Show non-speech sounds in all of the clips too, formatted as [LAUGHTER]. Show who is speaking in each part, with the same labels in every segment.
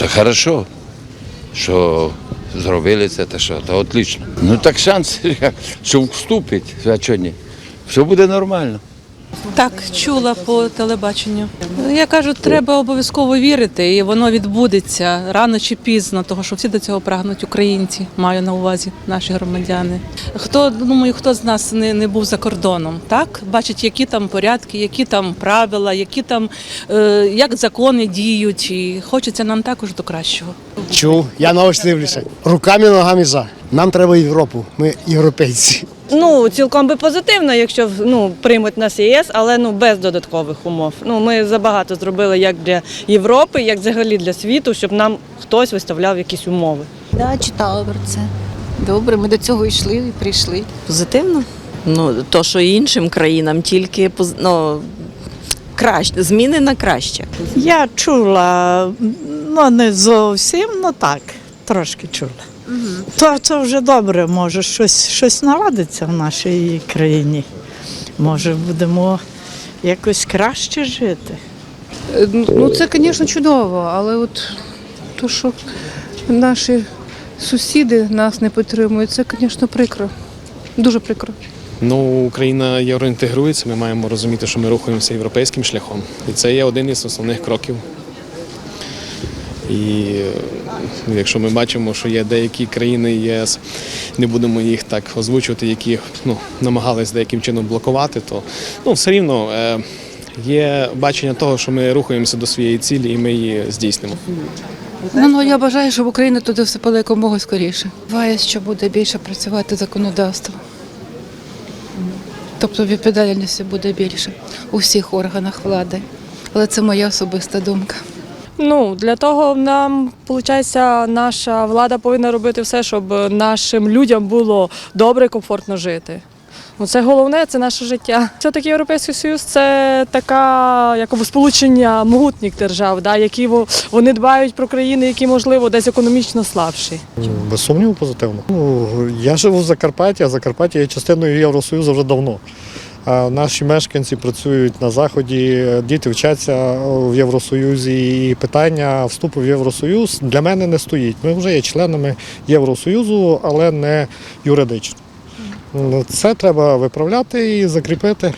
Speaker 1: то хорошо, що зробили це, та що, то отлично. Ну так шанс, [LAUGHS] що вступить, а чого ні? Все буде нормально.
Speaker 2: Так, чула по телебаченню. Я кажу, треба обов'язково вірити, і воно відбудеться рано чи пізно, тому що всі до цього прагнуть українці, маю на увазі наші громадяни. Хто думаю, хто з нас не, не був за кордоном, так бачить, які там порядки, які там правила, які там е, як закони діють, і хочеться нам також до кращого.
Speaker 3: Чув, я наочно дивлюся. Руками, ногами за. Нам треба Європу. Ми європейці.
Speaker 4: Ну, цілком би позитивно, якщо ну, приймуть нас ЄС, але ну без додаткових умов. Ну ми забагато зробили як для Європи, як взагалі для світу, щоб нам хтось виставляв якісь умови.
Speaker 5: Да, читала про це. Добре, ми до цього йшли і прийшли.
Speaker 6: Позитивно. Ну, то, що іншим країнам, тільки ну, краще, зміни на краще.
Speaker 7: Я чула, ну не зовсім, ну так, трошки чула. То це вже добре, може, щось, щось наладиться в нашій країні. Може, будемо якось краще жити.
Speaker 8: Е, Ну, це, звісно, чудово, але от то, що наші сусіди нас не підтримують, це, звісно, прикро. Дуже прикро.
Speaker 9: Ну, Україна євроінтегрується, ми маємо розуміти, що ми рухаємося європейським шляхом. І це є один із основних кроків. І е, якщо ми бачимо, що є деякі країни ЄС, не будемо їх так озвучувати, які ну, намагались деяким чином блокувати, то ну, все рівно е, є бачення того, що ми рухаємося до своєї цілі і ми її здійснимо.
Speaker 8: Ну, ну я бажаю, щоб Україна туди вступила якомога скоріше. Буває, що буде більше працювати законодавство. Тобто відповідальності буде більше у всіх органах влади. Але це моя особиста думка.
Speaker 10: Ну для того нам виходить, наша влада повинна робити все, щоб нашим людям було добре, і комфортно жити. Ну, це головне, це наше життя. Все таки Європейський Союз це така якоби сполучення могутніх держав, да, які вони дбають про країни, які можливо десь економічно слабші.
Speaker 3: Без сумніву позитивно. Ну, я живу в Закарпатті, а Закарпаття є частиною Євросоюзу вже давно. Наші мешканці працюють на заході, діти вчаться в Євросоюзі, і питання вступу в Євросоюз для мене не стоїть. Ми вже є членами Євросоюзу, але не юридично. Це треба виправляти і закріпити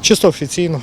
Speaker 3: чисто офіційно.